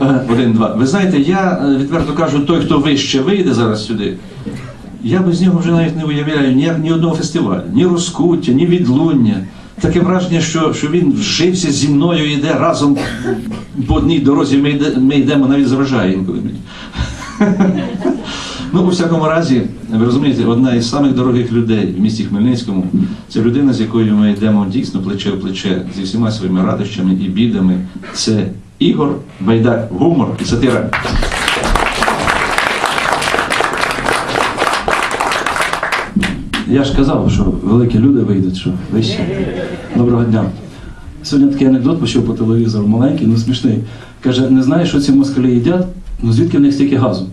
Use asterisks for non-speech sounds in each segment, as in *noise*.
Один-два. Ви знаєте, я е, відверто кажу, той, хто вище вийде зараз сюди, я без нього вже навіть не уявляю ні, ні одного фестивалю, ні розкуття, ні відлуння. Таке враження, що, що він вжився зі мною йде разом по одній дорозі. Ми, йде, ми йдемо навіть заважає інколи. мені. *laughs* Ну, у всякому разі, ви розумієте, одна із самих дорогих людей в місті Хмельницькому це людина, з якою ми йдемо дійсно плече в плече зі всіма своїми радощами і бідами. Це Ігор Байдак, гумор і сатира. Я ж казав, що великі люди вийдуть, що вище. Доброго дня. Сьогодні такий анекдот почув по телевізору, маленький, ну смішний. Каже, не знаєш, що ці москалі їдять? Ну звідки в них стільки газу?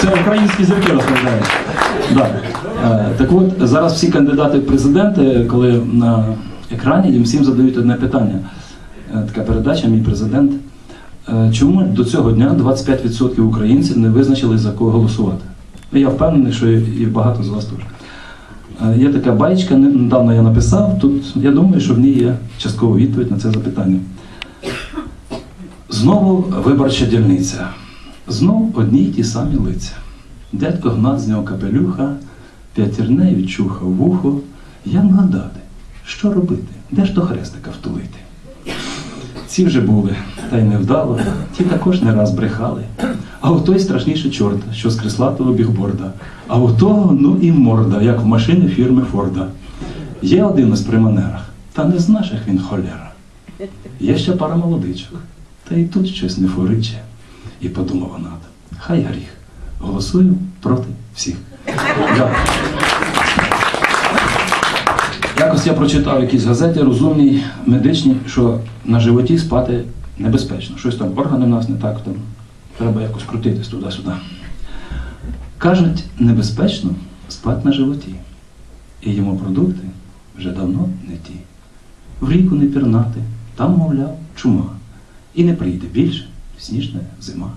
Це українські зірки розповідають. Да. Е, Так от, зараз всі кандидати в президенти, коли на екрані, їм всім задають одне питання. Е, Така передача, мій президент. Е, Чому до цього дня 25% українців не визначили за кого голосувати? Я впевнений, що і і багато з вас теж. Е, Є така баєчка, недавно я написав. Тут я думаю, що в ній є часткова відповідь на це запитання. Знову виборча дільниця. Знов одні й ті самі лиця. Дядько Гнат зняв капелюха, п'ятірне відчухав вухо. Як гадати, що робити? Де ж до хрестика втулити? Ці вже були, та й невдало, ті також не раз брехали. А у той страшніше чорта, що з креслатого бігборда. А у того, ну і морда, як в машини фірми Форда. Є один із при манерах, та не з наших він холера. Є ще пара молодичок, та й тут щось не фориче. І подумав Анат, хай гріх, голосую проти всіх. Якось я прочитав в якійсь газеті розумній, медичній, що на животі спати небезпечно. Щось там органи в нас не так, там треба якось крутитись туди-сюди. Кажуть, небезпечно спати на животі. І йому продукти вже давно не ті. В ріку не пірнати, там, мовляв, чума. І не прийде більше сніжна зима.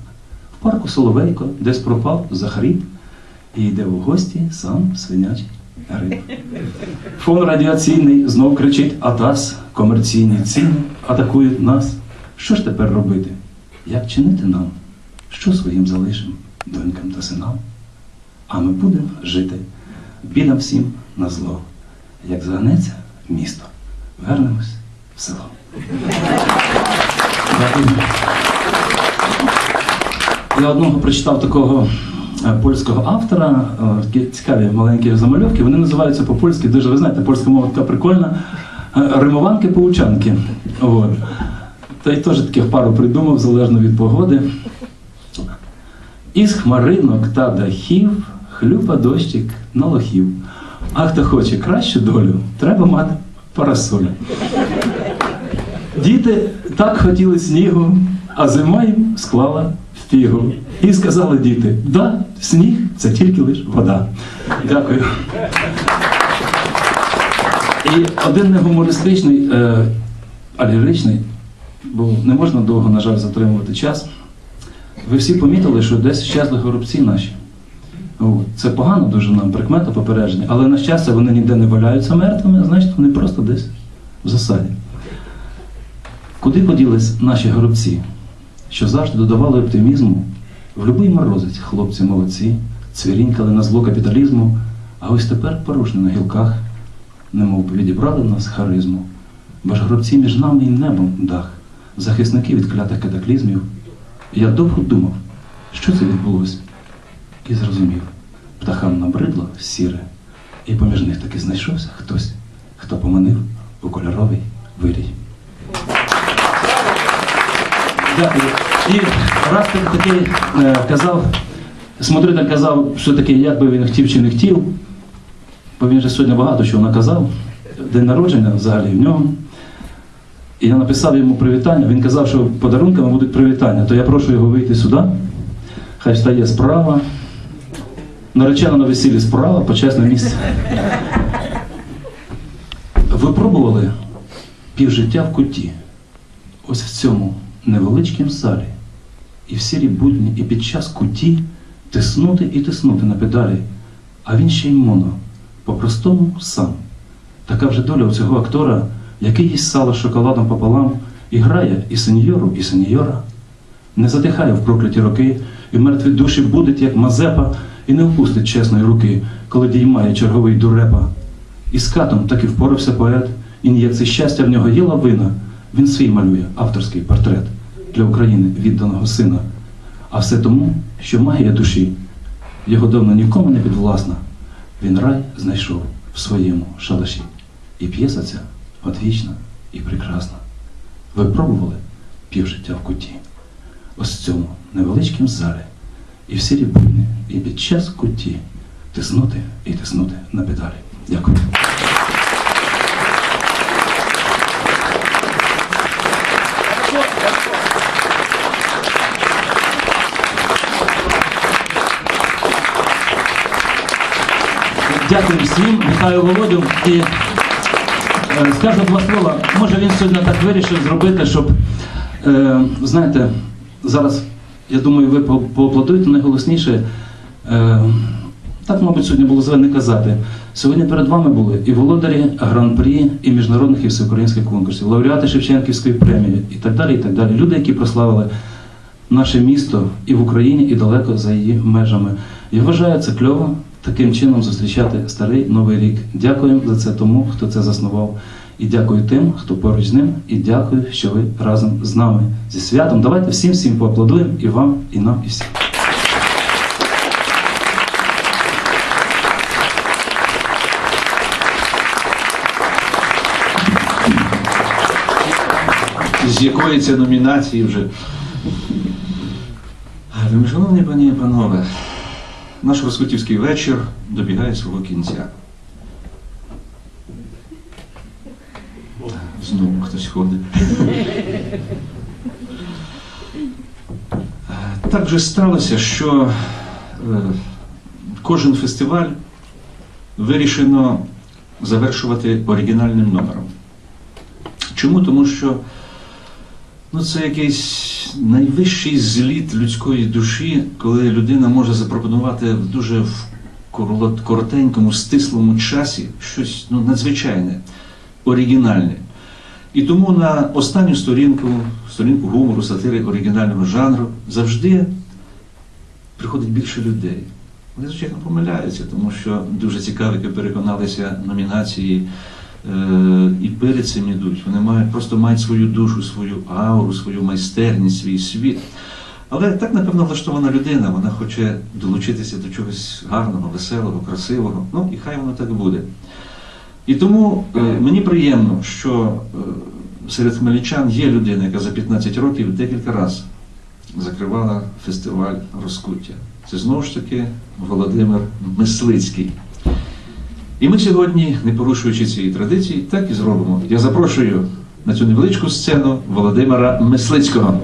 В парку Соловейко десь пропав захріп, і йде в гості сам свинячий. Фон радіаційний знов кричить АТАС, комерційні ціни атакують нас. Що ж тепер робити? Як чинити нам? Що своїм залишим донькам та синам? А ми будемо жити бідам всім на зло. Як загнеться місто, вернемось в село. Я одного прочитав такого польського автора, е, такі цікаві маленькі замальовки. Вони називаються по-польськи, дуже ви знаєте, польська мова така прикольна. е, Римованки-поучанки. От. Та й теж таких пару придумав, залежно від погоди. Із хмаринок та дахів хлюпа дощик на лохів. А хто хоче кращу долю, треба мати парасолю. Діти так хотіли снігу, а зима їм склала фігу. І сказали діти: да, сніг це тільки лиш вода. Дякую. І один не гумористичний, е, а ліричний, бо не можна довго, на жаль, затримувати час. Ви всі помітили, що десь щезли горобці наші. Це погано дуже нам, прикмета попередження, але на щастя вони ніде не валяються мертвими, значить вони просто десь в засаді. Куди поділись наші горобці, що завжди додавали оптимізму? В любий морозець хлопці молодці, цвірінькали на зло капіталізму, а ось тепер порушні на гілках, немов відібрали нас харизму. Бо ж гробці між нами і небом дах, захисники від клятих катаклізмів. Я довго думав, що це відбулося, і зрозумів, птахам набридло сіре, і поміж них таки знайшовся хтось, хто поманив у кольоровий вирій. Дякую. І раз ти такий е, казав, смотритель казав, що таке, як би він хотів чи не хотів, бо він же сьогодні багато чого наказав. День народження взагалі в нього. І я написав йому привітання. Він казав, що подарунками будуть привітання, то я прошу його вийти сюди. Хай стає справа. Наречена на весіллі справа, почесне місце. Ви пробували півжиття в куті. Ось в цьому невеличкім залі. І в сірі будні, і під час куті тиснути і тиснути на педалі. А він ще й моно, по-простому сам. Така вже доля у цього актора, який їсть сало шоколадом пополам і грає і сеньору, і сеньора. Не затихає в прокляті роки, і мертві душі будуть, як Мазепа, і не впустить чесної руки, коли діймає черговий дурепа. І з катом так і впорався поет, і ніяк це щастя в нього є лавина. Він свій малює авторський портрет для України відданого сина. А все тому, що магія душі його давно нікому не підвласна. Він рай знайшов в своєму шалаші. І п'єса ця одвічна і прекрасна. Ви пробували півжиття в куті, ось в цьому невеличкім залі, і всі рібні, і під час куті тиснути і тиснути на педалі. Дякую. Дякую всім, вітаю Володю. І е, скажу два слова. Може він сьогодні так вирішив зробити, щоб, е, знаєте, зараз, я думаю, ви по- поаплодуєте найголосніше. Е, так, мабуть, сьогодні було не казати. Сьогодні перед вами були і володарі гран-прі, і міжнародних і всеукраїнських конкурсів, лауреати Шевченківської премії і так далі. і так далі. Люди, які прославили наше місто і в Україні, і далеко за її межами. Я вважаю це кльово таким чином зустрічати старий новий рік. Дякую за це тому, хто це заснував. І дякую тим, хто поруч з ним, і дякую, що ви разом з нами. Зі святом. Давайте всім всім поаплодуємо і вам, і нам, і всім. З якої це номінації вже. Вельми Шановні пані і панове, наш розкутівський вечір добігає свого кінця. Знову хтось ходить. Так вже сталося, що е, кожен фестиваль вирішено завершувати оригінальним номером. Чому? Тому що ну, це якийсь найвищий зліт людської душі, коли людина може запропонувати в дуже в коротенькому, стислому часі щось ну, надзвичайне, оригінальне. І тому на останню сторінку, сторінку гумору, сатири оригінального жанру завжди приходить більше людей. Вони, звичайно, помиляються, тому що дуже цікаві, як переконалися номінації і перед цим ідуть. Вони мають, просто мають свою душу, свою ауру, свою майстерність, свій світ. Але так, напевно, влаштована людина, вона хоче долучитися до чогось гарного, веселого, красивого. Ну і хай воно так буде. І тому е, мені приємно, що е, серед хмельничан є людина, яка за 15 років декілька разів закривала фестиваль Розкуття. Це знову ж таки Володимир Мислицький. І ми сьогодні, не порушуючи цієї традиції, так і зробимо. Я запрошую на цю невеличку сцену Володимира Мислицького.